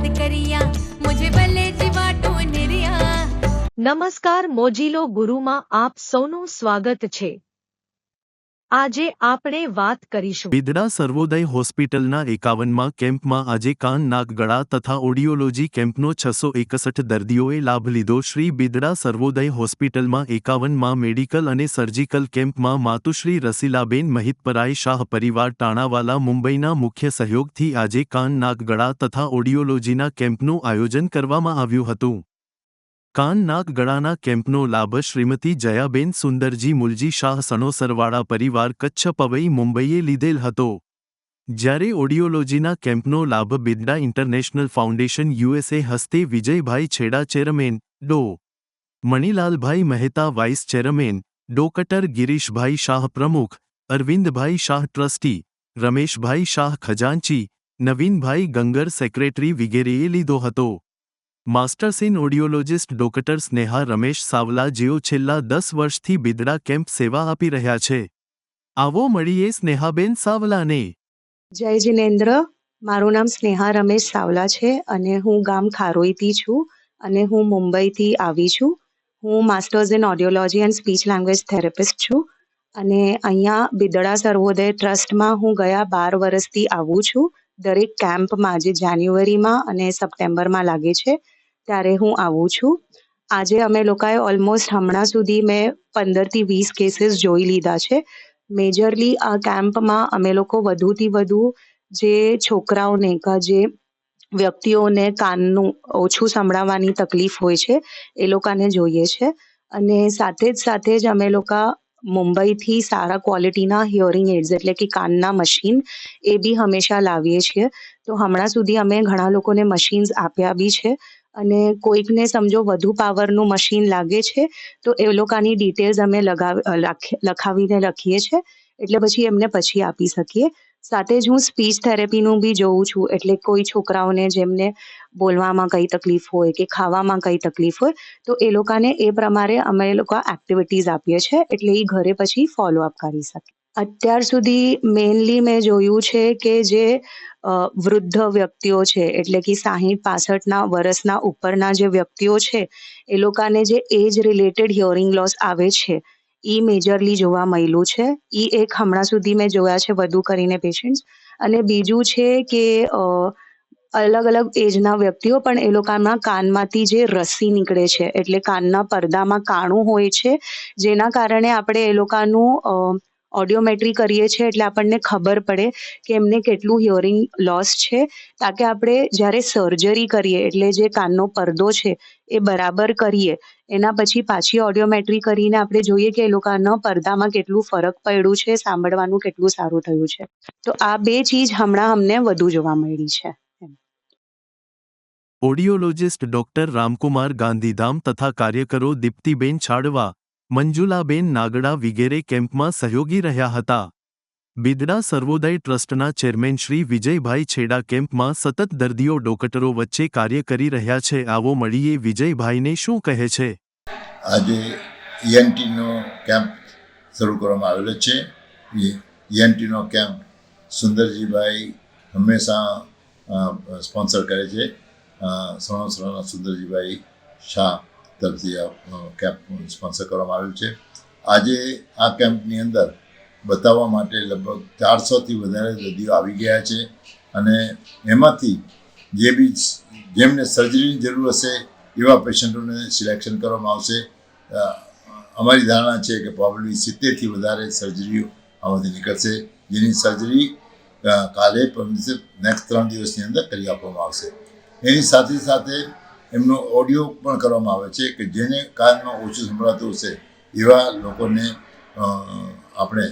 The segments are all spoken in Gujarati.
યાદ કરિયા મુજે ભલે જીવા ટોનરિયા નમસ્કાર મોજીલો ગુરુમાં આપ સૌનું સ્વાગત છે આજે આપણે વાત કરીશું. બિદડા સર્વોદય હોસ્પિટલના એકાવનમાં કેમ્પમાં આજે કાન, નાક, ગળા તથા ઓડિયોલોજી કેમ્પનો છસો એકસઠ દર્દીઓએ લાભ લીધો. શ્રી બિદડા સર્વોદય હોસ્પિટલમાં એકાવનમાં મેડિકલ અને સર્જિકલ કેમ્પમાં માતુશ્રી રસીલાબેન મહિતપરાય શાહ પરિવાર ટાણાવાલા મુંબઈના મુખ્ય સહયોગથી આજે કાન, નાક, ગળા તથા ઓડિયોલોજીના કેમ્પનું આયોજન કરવામાં આવ્યું હતું. કાન નાક ગળાના કેમ્પનો લાભ શ્રીમતી જયાબેન સુંદરજી મુલજી શાહ સણોસરવાળા પરિવાર કચ્છ પવઈ મુંબઈએ લીધેલ હતો. જ્યારે ઓડિયોલોજીના કેમ્પનો લાભ બિદડા ઇન્ટરનેશનલ ફાઉન્ડેશન યુએસએ હસ્તે વિજયભાઈ છેડા ચેરમેન ડો. Manilalbhai Mehta vice chairman doctor Girishbhai Shah પ્રમુખ અરવિંદભાઈ શાહ ટ્રસ્ટી રમેશભાઈ શાહ ખજાંચી નવીનભાઈ ગંગર સેક્રેટરી વિગેરેએ લીધો હતો. Masters in audiologist doctor Sneha Ramesh Savla જેઓ છેલ્લા દસ વર્ષથી બિદડા કેમ્પ સેવા આપી રહ્યા છે. આવો મળીએ સ્નેહાબેન સાવલાને. જય જિનેન્દ્ર. મારું નામ સ્નેહા રમેશ સાવલા છે અને હું ગામ ખારોઈથી છું અને હું મુંબઈથી આવી છું. હું masters in audiology and speech language therapist છું અને અહીંયા બિદડા સર્વોદય ટ્રસ્ટમાં હું ગયા બાર વર્ષથી આવું છું. દરેક કેમ્પમાં જે જાન્યુઆરીમાં અને સપ્ટેમ્બરમાં લાગે છે. ત્યારે હું આવું છું. આજે અમે લોકોએ ઓલમોસ્ટ હમણાં સુધી મેં પંદરથી વીસ કેસીસ જોઈ લીધા છે. મેજરલી આ કેમ્પમાં અમે લોકો વધુથી વધુ જે છોકરાઓને કા જે વ્યક્તિઓને કાનનું ઓછું સંભળાવવાની તકલીફ હોય છે, એ લોકોને જોઈએ છે. અને સાથે જ સાથે જ અમે લોકો મુંબઈથી સારા ક્વોલિટીના હિયરિંગ એડ્સ એટલે કે કાનના મશીન એ બી હંમેશા લાવીએ છીએ. તો હમણાં સુધી અમે ઘણા લોકોને મશીન્સ આપ્યા બી છે. અને કોઈકને સમજો વધુ પાવરનું મશીન લાગે છે, તો એ લોકોની ડિટેલ્સ અમે લગાવી લખાવીને લખીએ છીએ એટલે પછી એમને પછી આપી શકીએ. સાથે જ હું સ્પીચ થેરેપીનું બી જોઉં છું, એટલે કોઈ છોકરાઓને જેમને બોલવામાં કઈ તકલીફ હોય કે ખાવામાં કઈ તકલીફ હોય, તો એ લોકોને એ પ્રમાણે અમે લોકો એક્ટિવિટીઝ આપીએ છીએ એટલે એ ઘરે પછી ફોલોઅપ કરી શકે અત્યાર સુધી મેઇનલી મેં જોયું છે કે જે વૃદ્ધ વ્યક્તિઓ છે એટલે કે સાહીઠ પાસઠના વર્ષના ઉપરના જે વ્યક્તિઓ છે એ લોકોને જે એજ રિલેટેડ હિયરિંગ લોસ આવે છે ઈ મેજરલી જોવા મળ્યું છે. ઈ એક હમણાં સુધી મેં જોયા છે વધુ કરીને પેશન્ટ્સ અને બીજું છે કે અ, અલગ અલગ એજના વ્યક્તિઓ પણ એ લોકોના કાનમાંથી જે રસી નીકળે છે એટલે કાનના પડદામાં કાણું હોય છે જેના કારણે આપણે એ લોકોનું ઓડિયોમેટ્રી કરીએ છીએ એટલે આપણને ખબર પડે કે એમને કેટલું હિયરિંગ લોસ છે. તાકે આપણે જ્યારે સર્જરી કરીએ, એટલે જે કાનનો પડદો છે, એ બરાબર કરીએ. એના પછી પાછી ઓડિયોમેટ્રી કરીને આપણે જોઈએ કે એ લોકોના પડદામાં કેટલું ફરક પડ્યું છે, સાંભળવાનું કેટલું સારું થયું છે. તો આ બે ચીજ હમણાં અમને વધુ જોવા મળી છે. ઓડિયોલોજિસ્ટ ડોક્ટર રામકુમાર ગાંધીધામ તથા કાર્યકરો દીપ્તિબેન છાડવા મંજુલાબેન નાગડા વિગેરે કેમ્પમાં સહયોગી રહ્યા હતા. બિદડા સર્વોદય ટ્રસ્ટના ચેરમેન શ્રી વિજયભાઈ છેડા કેમ્પમાં સતત દર્દીઓ ડોકટરો વચ્ચે કાર્ય કરી રહ્યા છે. આવો મળીએ વિજયભાઈને શું કહે છે? આજે ઈએનટીનો કેમ્પ શરૂ કરવામાં આવેલો છે. ઈએનટીનો કેમ્પ સુંદરજીભાઈ હંમેશા સ્પોન્સર કરે છે. સણોસરાના સુંદરજીભાઈ શાહ તરફથી આ કેમ્પ સ્પોન્સર કરવામાં આવ્યું છે. આજે આ કેમ્પની અંદર બતાવવા માટે લગભગ ચારસોથી વધારે દર્દીઓ આવી ગયા છે અને એમાંથી જે બી જેમને સર્જરીની જરૂર હશે એવા પેશન્ટોને સિલેક્શન કરવામાં આવશે. અમારી ધારણા છે કે પ્રોબ્લી સિત્તેરથી વધારે સર્જરીઓ આમાંથી નીકળશે, જેની સર્જરી કાલે નેક્સ્ટ ત્રણ દિવસની અંદર કરી આપવામાં આવશે. એની સાથે સાથે એમનો ઓડિયો પણ કરવામાં આવે છે કે જેને કાનમાં ઓછું સંભળાતું હશે એવા લોકોને આપણે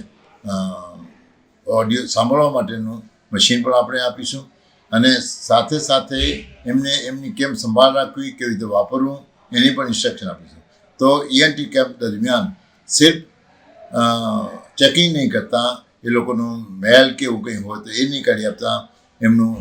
ઓડિયો સાંભળવા માટેનું મશીન પણ આપણે આપીશું અને સાથે સાથે એમને એમની કેમ સંભાળ રાખવી, કેવી રીતે વાપરવું એની પણ ઇન્સ્ટ્રક્શન આપીશું. તો ઈએનટી કેમ્પ દરમિયાન સિર્ફ ચેકિંગ નહીં કરતા, એ લોકોનું મેલ કે એવું કંઈ હોય તો એ નહીં કાઢી આપતા, એમનું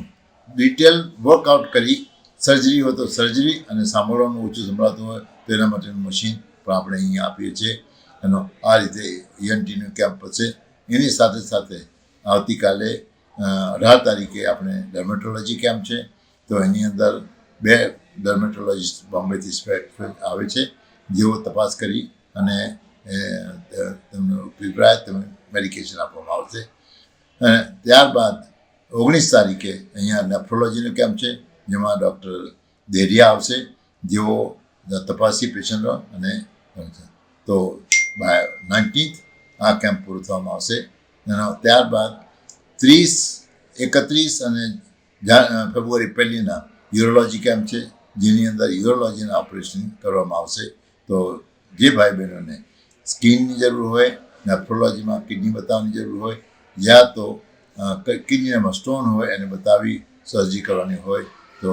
ડિટેલ વર્કઆઉટ કરી સર્જરી હોય તો સર્જરી અને સાંભળવાનું ઓછું સંભળાતું હોય તો એના માટેનું મશીન પણ આપણે અહીંયા આપીએ છીએ. એનો આ રીતે ઈએનટીનું કેમ્પ છે. એની સાથે સાથે આવતીકાલે અઢાર તારીખે આપણે ડર્મેટોલોજી કેમ્પ છે. તો એની અંદર બે ડર્મેટોલોજીસ્ટ બોમ્બેથી આવે છે. જેઓ તપાસ કરી અને તેમનો અભિપ્રાય, તેમને મેડિકેશન આપવામાં આવશે. અને ત્યારબાદ ઓગણીસ તારીખે અહીંયા નેફ્રોલોજીનો કેમ્પ છે. જેમાં ડૉક્ટર દેરિયા આવશે, જેઓ તપાસી પેશન્ટો અને તો બાય નાઇન્ટીન્થ આ કેમ્પ પૂરો થવામાં આવશે. એનો ત્યારબાદ ત્રીસ, એકત્રીસ અને ફેબ્રુઆરી પહેલીના યુરોલોજી કેમ્પ છે, જેની અંદર યુરોલોજીના ઓપરેશન કરવામાં આવશે. તો જે ભાઈ બહેનોને સ્કિનની જરૂર હોય નેફ્રોલોજીમાં કિડની બતાવવાની જરૂર હોય, યા તો કિડનીમાં સ્ટોન હોય, એને બતાવી સર્જરી કરવાની હોય. તો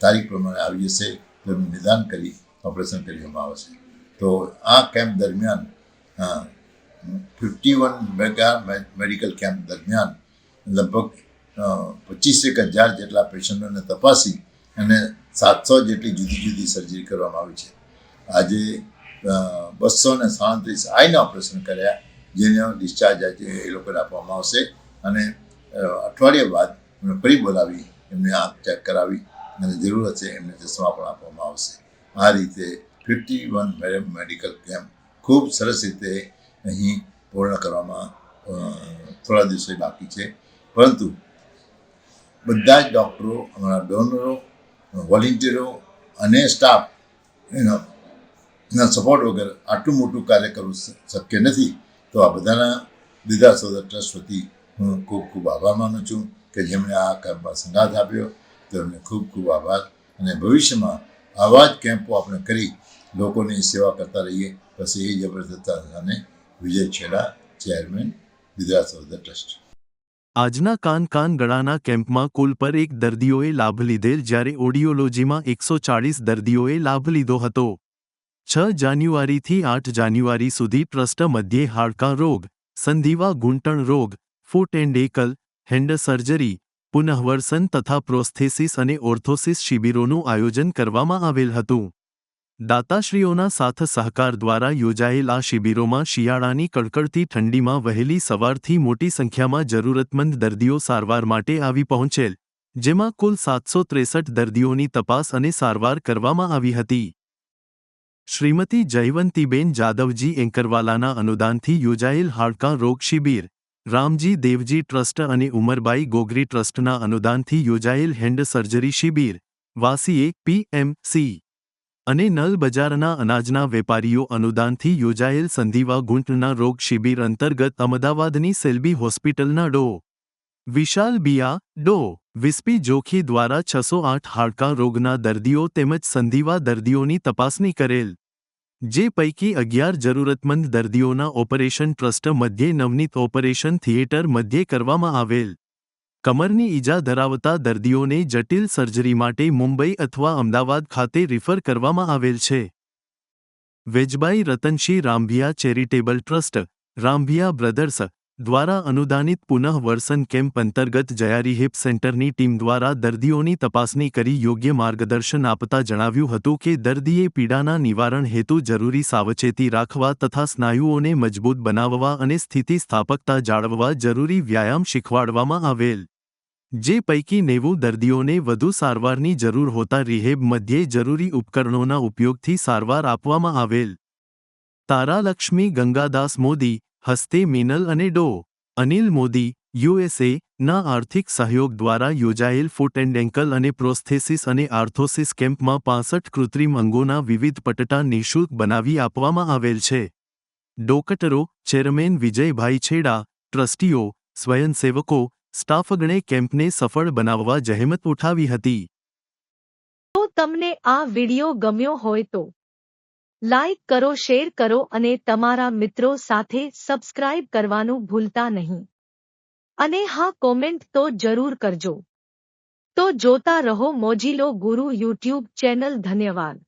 તારીખ પ્રમાણે આવી જશે, તો નિદાન કરી, ઓપરેશન કરવામાં આવશે તો આ કેમ્પ દરમિયાન fifty one mega medical camp દરમિયાન લગભગ પચીસેક હજાર જેટલા પેશન્ટોને તપાસી અને સાતસો જેટલી જુદી જુદી સર્જરી કરવામાં આવી છે. આજે બસો ને સાડત્રીસ આઈના ઓપરેશન કર્યા, જેનો ડિસ્ચાર્જ આજે એ લોકોને આપવામાં આવશે અને અઠવાડિયા બાદ ફરી બોલાવી એમને આ ચેક કરાવી અને જરૂર હશે એમને ચશ્મા પણ આપવામાં આવશે. આ રીતે ફિફ્ટી વન મેડિકલ કેમ્પ ખૂબ સરસ રીતે અહીં પૂર્ણ કરવામાં થોડા દિવસો બાકી છે. પરંતુ બધા જ ડૉક્ટરો, અમારા ડોનરો, વોલેન્ટિયરો અને સ્ટાફ એનો ના સપોર્ટ વગર આટલું મોટું કાર્ય કરવું શક્ય નથી. તો આ બધાના દીધા સોદર ટ્રસ્ટ વતી હું ખૂબ ખૂબ આભાર માનું છું. કે જેમણે આ કેમ્પમાં સંગાથ આપ્યો, તેમને ખૂબ ખૂબ આભાર. અને ભવિષ્યમાં આવા જ કેમ્પો આપણે કરી લોકોની સેવા કરતા રહીએ, પછી એ જબરદસ્ત વિજય છેડા, ચેરમેન દીદા સોદર ટ્રસ્ટ. આજના કાન કાન ગળાના કેમ્પમાં કુલ પર એક દર્દીઓએ લાભ લીધેલ, જ્યારે ઓડિયોલોજીમાં એકસો ચાળીસ દર્દીઓએ લાભ લીધો હતો. છ જાન્યુઆરીથી આઠ જાન્યુઆરી સુધી ટ્રસ્ટ મધ્યે હાડકાં રોગ, સંધિવા ઘૂંટણ રોગ, foot and ankle hand surgery, પુનઃવર્સન તથા પ્રોસ્થેસિસ અને ઓર્થોસિસ શિબિરોનું આયોજન કરવામાં આવેલ હતું. દાતાશ્રીઓના સાથ સહકાર દ્વારા યોજાયેલ આ શિબિરોમાં શિયાળાની કડકડતી ઠંડીમાં વહેલી સવારથી મોટી સંખ્યામાં જરૂરતમંદ દર્દીઓ સારવાર માટે આવી પહોંચેલ, જેમાં કુલ સાતસો ત્રેસઠ દર્દીઓની તપાસ અને સારવાર કરવામાં આવી હતી. શ્રીમતી જયવંતીબેન જાદવજી એંકરવાલાના અનુદાનથી યોજાયેલ હાડકાં રોગ શિબિર રામજી દેવજી ટ્રસ્ટ અને ઉમરબાઈ ગોગરી ટ્રસ્ટના અનુદાનથી યોજાયેલ હેન્ડ સર્જરી શિબિર, વાસીએ પીએમસી અને નલ બજારના અનાજના વેપારીઓ અનુદાનથી યોજાયેલ સંધિવા ગુંટના રોગ શિબિર અંતર્ગત અમદાવાદની સેલ્બી હોસ્પિટલના ડો. વિશાલ બિયા, ડો. વિસ્પી જોખી દ્વારા છસો આઠ હાડકાં રોગના દર્દીઓ તેમજ સંધિવા દર્દીઓની તપાસણી કરેલ. જે પૈકી અગિયાર જરૂરતમંદ દર્દીઓના ઓપરેશન ટ્રસ્ટ મધ્યે નવનીત ઓપરેશન થિયેટર મધ્યે કરવામાં આવેલ. કમરની ઈજા ધરાવતા દર્દીઓને જટિલ સર્જરી માટે મુંબઈ અથવા અમદાવાદ ખાતે રિફર કરવામાં આવેલ છે. Vejbai Ratanshi Rambhiya charitable trust Rambhiya brothers દ્વારા અનુદાનિત પુનઃવર્સન કેમ્પ અંતર્ગત જયારી હિપ સેન્ટરની ટીમ દ્વારા દર્દીઓની તપાસણી કરી યોગ્ય માર્ગદર્શન આપતા જણાવ્યું હતું કે દર્દીએ પીડાના નિવારણ હેતુ જરૂરી સાવચેતી રાખવા તથા સ્નાયુઓને મજબૂત બનાવવા અને સ્થિતિસ્થાપકતા જાળવવા જરૂરી વ્યાયામ શીખવાડવામાં આવેલ. જે પૈકી નેવું દર્દીઓને વધુ સારવારની જરૂર હોતા રિહેબ મધ્યે જરૂરી ઉપકરણોના ઉપયોગથી સારવાર આપવામાં આવેલ. તારાલક્ષ્મી ગંગાદાસ મોદી હસ્તે મિનલ અને ડો. અનિલ મોદી યુએસએ ના આર્થિક સહયોગ દ્વારા યોજાયેલ ફૂટ એન્ડ એન્કલ અને પ્રોસ્થેસિસ અને આર્થોસિસ કેમ્પમાં પાસઠ કૃત્રિમ અંગોના વિવિધ પટટા નિઃશુલ્ક બનાવી આપવામાં આવેલ છે. ડોકટરો, ચેરમેન વિજયભાઈ છેડા, ટ્રસ્ટીઓ, સ્વયંસેવકો, સ્ટાફગણે કેમ્પને સફળ બનાવવા જહેમત ઉઠાવી હતી. તો તમને આ વિડિયો ગમ્યો હોય તો લાઇક કરો શેર કરો અને તમારા મિત્રો સાથે સબસ્ક્રાઇબ કરવાનું ભૂલતા નહીં અને હા કોમેન્ટ તો જરૂર કરજો તો જોતા રહો મોજીલો ગુરુ યુટ્યુબ ચેનલ ધન્યવાદ